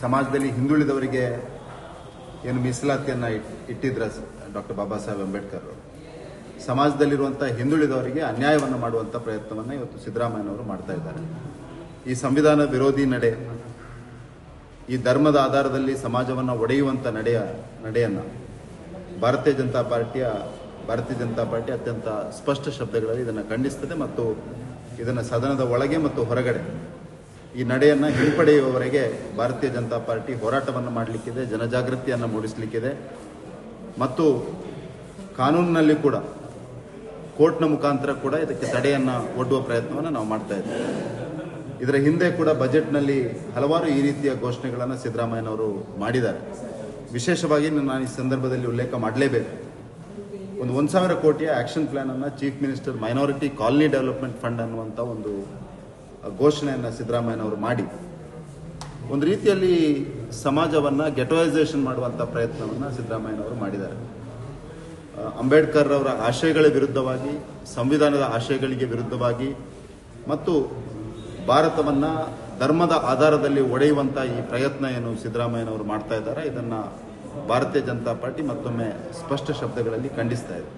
ಸಮಾಜದಲ್ಲಿ ಹಿಂದುಳಿದವರಿಗೆ ಏನು ಮೀಸಲಾತಿಯನ್ನು ಇಟ್- ಇಟ್ಟಿದ್ರ ಡಾಕ್ಟರ್ ಬಾಬಾ ಸಾಹೇಬ್ ಅಂಬೇಡ್ಕರ್ ಅವರು. ಸಮಾಜದಲ್ಲಿರುವಂಥ ಹಿಂದುಳಿದವರಿಗೆ ಅನ್ಯಾಯವನ್ನು ಮಾಡುವಂಥ ಪ್ರಯತ್ನವನ್ನು ಇವತ್ತು ಸಿದ್ದರಾಮಯ್ಯನವರು ಮಾಡ್ತಾ ಇದ್ದಾರೆ. ಈ ಸಂವಿಧಾನ ವಿರೋಧಿ ನಡೆ, ಈ ಧರ್ಮದ ಆಧಾರದಲ್ಲಿ ಸಮಾಜವನ್ನು ಒಡೆಯುವಂಥ ನಡೆಯ, ನಡೆಯನ್ನು ಭಾರತೀಯ ಜನತಾ ಪಾರ್ಟಿಯ, ಭಾರತೀಯ ಜನತಾ ಪಾರ್ಟಿ ಅತ್ಯಂತ ಸ್ಪಷ್ಟ ಶಬ್ದಗಳಲ್ಲಿ ಇದನ್ನು ಖಂಡಿಸ್ತದೆ ಮತ್ತು ಇದನ್ನು ಸದನದ ಒಳಗೆ ಮತ್ತು ಹೊರಗಡೆ ಈ ನಡೆಯನ್ನು ಹಿಂಪಡೆಯುವವರೆಗೆ ಭಾರತೀಯ ಜನತಾ ಪಾರ್ಟಿ ಹೋರಾಟವನ್ನು ಮಾಡಲಿಕ್ಕಿದೆ, ಜನಜಾಗೃತಿಯನ್ನು ಮೂಡಿಸಲಿಕ್ಕಿದೆ. ಮತ್ತು ಕಾನೂನಿನಲ್ಲಿ ಕೂಡ, ಕೋರ್ಟ್ನ ಮುಖಾಂತರ ಕೂಡ ಇದಕ್ಕೆ ತಡೆಯನ್ನು ಒಡ್ಡುವ ಪ್ರಯತ್ನವನ್ನು ನಾವು ಮಾಡ್ತಾ ಇದ್ದೇವೆ. ಇದರ ಹಿಂದೆ ಕೂಡ ಬಜೆಟ್ನಲ್ಲಿ ಹಲವಾರು ಈ ರೀತಿಯ ಘೋಷಣೆಗಳನ್ನು ಸಿದ್ದರಾಮಯ್ಯನವರು ಮಾಡಿದ್ದಾರೆ. ವಿಶೇಷವಾಗಿ ನಾನು ಈ ಸಂದರ್ಭದಲ್ಲಿ ಉಲ್ಲೇಖ ಮಾಡಲೇಬೇಕು. ಒಂದು ಒಂದು ಸಾವಿರ ಕೋಟಿಯ action ಪ್ಲ್ಯಾನನ್ನು chief minister minority colony development fund ಅನ್ನುವಂಥ ಒಂದು ಘೋಷಣೆಯನ್ನು ಸಿದ್ದರಾಮಯ್ಯನವರು ಮಾಡಿ, ಒಂದು ರೀತಿಯಲ್ಲಿ ಸಮಾಜವನ್ನು ಗೆಟೋಯೈಸೇಷನ್ ಮಾಡುವಂಥ ಪ್ರಯತ್ನವನ್ನು ಸಿದ್ದರಾಮಯ್ಯನವರು ಮಾಡಿದ್ದಾರೆ. ಅಂಬೇಡ್ಕರ್ ಅವರ ಆಶಯಗಳ ವಿರುದ್ಧವಾಗಿ, ಸಂವಿಧಾನದ ಆಶಯಗಳಿಗೆ ವಿರುದ್ಧವಾಗಿ ಮತ್ತು ಭಾರತವನ್ನು ಧರ್ಮದ ಆಧಾರದಲ್ಲಿ ಒಡೆಯುವಂಥ ಈ ಪ್ರಯತ್ನ ಏನು ಸಿದ್ದರಾಮಯ್ಯನವರು ಮಾಡ್ತಾ ಇದ್ದಾರೆ. ಇದನ್ನು ಭಾರತೀಯ ಜನತಾ ಪಾರ್ಟಿ ಮತ್ತೊಮ್ಮೆ ಸ್ಪಷ್ಟ ಶಬ್ದಗಳಲ್ಲಿ ಖಂಡಿಸ್ತಾ ಇದೆ.